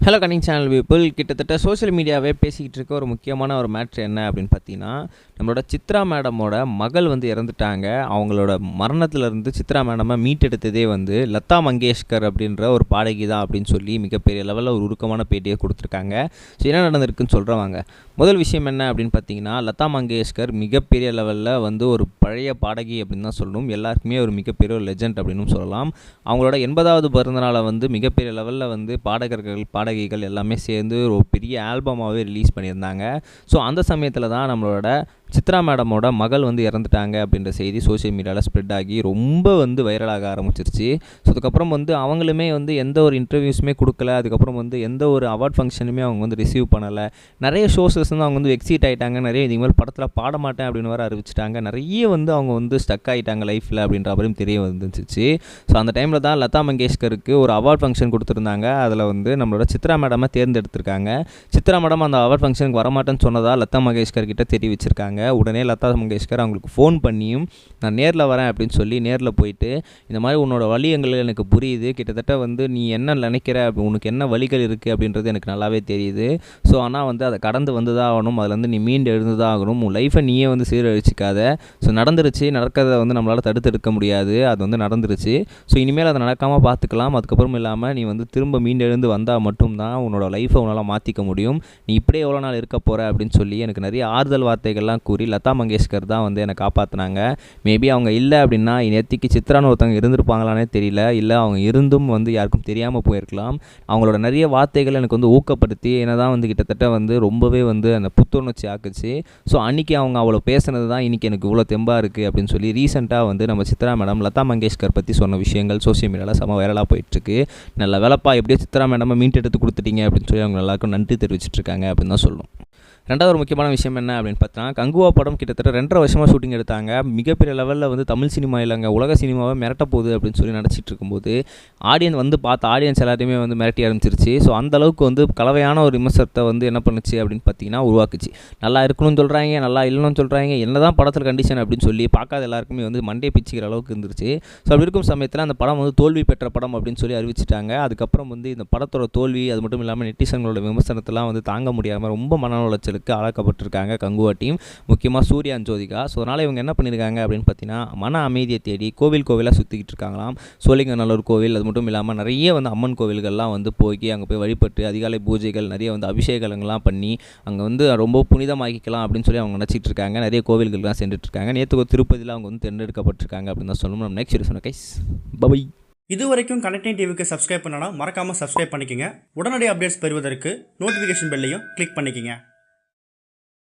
Hello cunning channel people கிட்டத்தட்ட social மீடியாவே பேசிக்கிட்டு இருக்க ஒரு முக்கியமான ஒரு மேட்ரு என்ன அப்படின்னு பார்த்தீங்கன்னா நம்மளோட சித்ரா மேடமோட மகள் வந்து இறந்துட்டாங்க. அவங்களோட மரணத்திலிருந்து சித்ரா மேடமை மீட்டெடுத்ததே வந்து லதா மங்கேஷ்கர் அப்படின்ற ஒரு பாடகி தான் அப்படின்னு சொல்லி மிகப்பெரிய லெவலில் ஒரு உருக்கமான பேட்டியை கொடுத்துருக்காங்க. ஸோ என்ன நடந்திருக்குன்னு சொல்கிறவங்க முதல் விஷயம் என்ன அப்படின்னு பார்த்தீங்கன்னா லதா மங்கேஷ்கர் மிகப்பெரிய லெவலில் வந்து ஒரு பழைய பாடகி அப்படின்னு தான் சொல்லணும். எல்லாருக்குமே ஒரு மிகப்பெரிய ஒரு லெஜண்ட் அப்படின்னு சொல்லலாம். அவங்களோட எண்பதாவது பிறந்தநாளை வந்து மிகப்பெரிய லெவலில் வந்து பாடகர்கள் பாடகிகள் எல்லாமே சேர்ந்து ஒரு பெரிய ஆல்பமாகவே ரிலீஸ் பண்ணியிருந்தாங்க. ஸோ அந்த சமயத்தில் தான் நம்மளோட சித்ரா மேடமோட மகள் வந்து இறந்துட்டாங்க அப்படின்ற செய்தி சோஷியல் மீடியாவில் ஸ்ப்ரெட் ஆகி ரொம்ப வந்து வைரலாக ஆரம்பிச்சிருச்சு. ஸோ அதுக்கப்புறம் வந்து அவங்களுமே வந்து எந்த ஒரு இன்டர்வியூஸுமே கொடுக்கல. அதுக்கப்புறம் வந்து எந்த ஒரு அவார்ட் ஃபங்க்ஷனுமே அவங்க வந்து ரிசீவ் பண்ணலை. நிறைய ஷோஸஸ் வந்து அவங்க வந்து எக்ஸைட் ஆகிட்டாங்க நிறைய இதுமாதிரி படத்தில் பாட மாட்டேன் அப்படின்னு வர அறிவிச்சிட்டாங்க. நிறைய வந்து அவங்க வந்து ஸ்டக் ஆகிட்டாங்க லைஃப்பில் அப்படின்ற மாதிரியும் தெரிய வந்துச்சு ஸோ அந்த டைமில் தான் லதா மங்கேஷ்கருக்கு ஒரு அவார்ட் ஃபங்க்ஷன் கொடுத்துருந்தாங்க. அதில் வந்து நம்மளோட சித்ரா மேடமை தேர்ந்தெடுத்திருக்காங்க. சித்ரா மேடம் அந்த அவார்ட் ஃபங்க்ஷனுக்கு வரமாட்டேன்னு சொன்னதாக லதா மங்கேஷ்கர் கிட்ட தெரிவிச்சிருக்காங்க. உடனே லதா மங்கேஷ்கர் அவங்களுக்கு ஃபோன் பண்ணியும் நான் நேரில் வரேன் அப்படின்னு சொல்லி நேரில் போயிட்டு இந்த மாதிரி உன்னோட வழி எங்களுக்கு எனக்கு புரியுது. கிட்டத்தட்ட வந்து நீ என்ன நினைக்கிற? அப்படி உனக்கு என்ன வழிகள் இருக்குது அப்படின்றது எனக்கு நல்லாவே தெரியுது. ஸோ ஆனால் வந்து அதை கடந்து வந்து தான் ஆகணும் அதுலேருந்து நீ மீண்டு எழுந்து தான் ஆகணும். உன் லைஃப்பை நீயே வந்து சீரழிச்சிக்காத. ஸோ நடந்துருச்சு. நடக்கிறத வந்து நம்மளால் தடுத்தெடுக்க முடியாது. அது வந்து நடந்துருச்சு. ஸோ இனிமேல் அதை நடக்காமல் பார்த்துக்கலாம். அதுக்கப்புறம் இல்லாமல் நீ வந்து திரும்ப மீண்டு எழுந்து வந்தால் மட்டும்தான் உன்னோட லைஃப்பை உன்னால் மாற்றிக்க முடியும். நீ இப்படியே எவ்வளோ நாள் இருக்க போகிற அப்படின்னு சொல்லி எனக்கு நிறைய ஆறுதல் வார்த்தைகள்லாம் கூறி லதா மங்கேஷ்கர் தான் வந்து என்னை காப்பாற்றினாங்க மேபி அவங்க இல்லை அப்படின்னா நேத்திக்கு சித்ரான்னு ஒருத்தவங்க இருந்திருப்பாங்களானே தெரியல. இல்லை அவங்க இருந்தும் வந்து யாருக்கும் தெரியாமல் போயிருக்கலாம். அவங்களோட நிறைய வார்த்தைகள் எனக்கு வந்து ஊக்கப்படுத்தி என்ன தான் வந்து கிட்டத்தட்ட வந்து ரொம்பவே வந்து அந்த புத்துணர்ச்சி ஆக்குச்சு. ஸோ அன்றைக்கி அவங்க அவ்வளோ பேசுனது தான் இன்றைக்கி எனக்கு இவ்வளோ தெம்பாக இருக்குது அப்படின்னு சொல்லி ரீசெண்டாக வந்து நம்ம சித்ரா மேடம் லதா மங்கேஷ்கர் பற்றி சொன்ன விஷயங்கள் சோஷியல் மீடியாவில் செம வைரலாக போயிட்டுருக்கு. நல்ல வேலைப்பா எப்படியோ சித்ரா மேடம் எடுத்து கொடுத்துட்டீங்க அப்படின்னு சொல்லி அவங்க எல்லாருக்கும் நன்றி தெரிவிச்சிட்ருக்காங்க அப்படின்னு தான் சொல்லணும். ரெண்டாவது ஒரு முக்கியமான விஷயம் என்ன அப்படின்னு பார்த்தா கங்குவா படம் கிட்டத்தட்ட ரெண்டரை வருஷமாக ஷூட்டிங் எடுத்தாங்க. மிகப்பெரிய லெவலில் வந்து தமிழ் சினிமா இல்லைங்க உலக சினிமாவை மிரட்ட போகுது அப்படின்னு சொல்லி நடிச்சிட்டு இருக்கும்போது ஆடியன்ஸ் வந்து பார்த்த ஆடியன்ஸ் எல்லாத்தையுமே வந்து மிரட்டி ஆரம்பிச்சிருச்சு. ஸோ அந்த அளவுக்கு வந்து கலவையான ஒரு விமர்சனத்தை வந்து என்ன பண்ணுச்சு அப்படின்னு பார்த்தீங்கன்னா உருவாக்குச்சு. நல்லா இருக்கணும்னு சொல்கிறாங்க நல்லா இல்லைன்னு சொல்கிறாங்க என்ன தான் படத்தில் கண்டிஷன் அப்படின்னு சொல்லி பார்க்காத எல்லாருக்குமே வந்து மண்டே பிச்சுக்கிற அளவுக்கு இருந்துருச்சு. ஸோ அப்படி இருக்கும் சமயத்தில் அந்த படம் வந்து தோல்வி பெற்ற படம் அப்படின்னு சொல்லி அறிவிச்சிட்டாங்க. அதுக்கப்புறம் வந்து இந்த படத்தோட தோல்வி அது மட்டும் இல்லாமல் நெட்டிசன்களோட விமர்சனத்தெல்லாம் வந்து தாங்க முடியாமல் ரொம்ப மன உளைச்சல் உளைச்சலுக்கு ஆளாக்கப்பட்டிருக்காங்க கங்குவா டீம். முக்கியமாக சூர்யா ஜோதிகா. ஸோ அதனால் இவங்க என்ன பண்ணியிருக்காங்க அப்படின்னு பார்த்தீங்கன்னா மன அமைதியை தேடி கோவில் கோவிலாக சுற்றிக்கிட்டு இருக்காங்களாம். சோழிங்கநல்லூர் கோவில் அது மட்டும் இல்லாமல் நிறைய வந்து அம்மன் கோவில்கள்லாம் வந்து போய் அங்கே போய் வழிபட்டு அதிகாலை பூஜைகள் நிறைய வந்து அபிஷேகங்கள்லாம் பண்ணி அங்கே வந்து ரொம்ப புனிதமாக்கிக்கலாம் அப்படின்னு சொல்லி அவங்க நினச்சிட்டு இருக்காங்க. நிறைய கோவில்கள்லாம் சென்றுட்டு இருக்காங்க நேற்று திருப்பதியில் அவங்க வந்து தேர்ந்தெடுக்கப்பட்டிருக்காங்க அப்படின்னு தான் சொல்லணும். நம்ம நெக்ஸ்ட் சொன்ன கைஸ் பபை இது வரைக்கும் கனெக்டிங் டிவிக்கு சப்ஸ்கிரைப் பண்ணனா மறக்காமல் சப்ஸ்கிரைப் பண்ணிக்கங்க. உடனடி அப்டேட்ஸ் பெறுவதற்கு நோட்டிஃபிகேஷன் பெல்லையும் கிளிக் பண்ணிக்கங்க.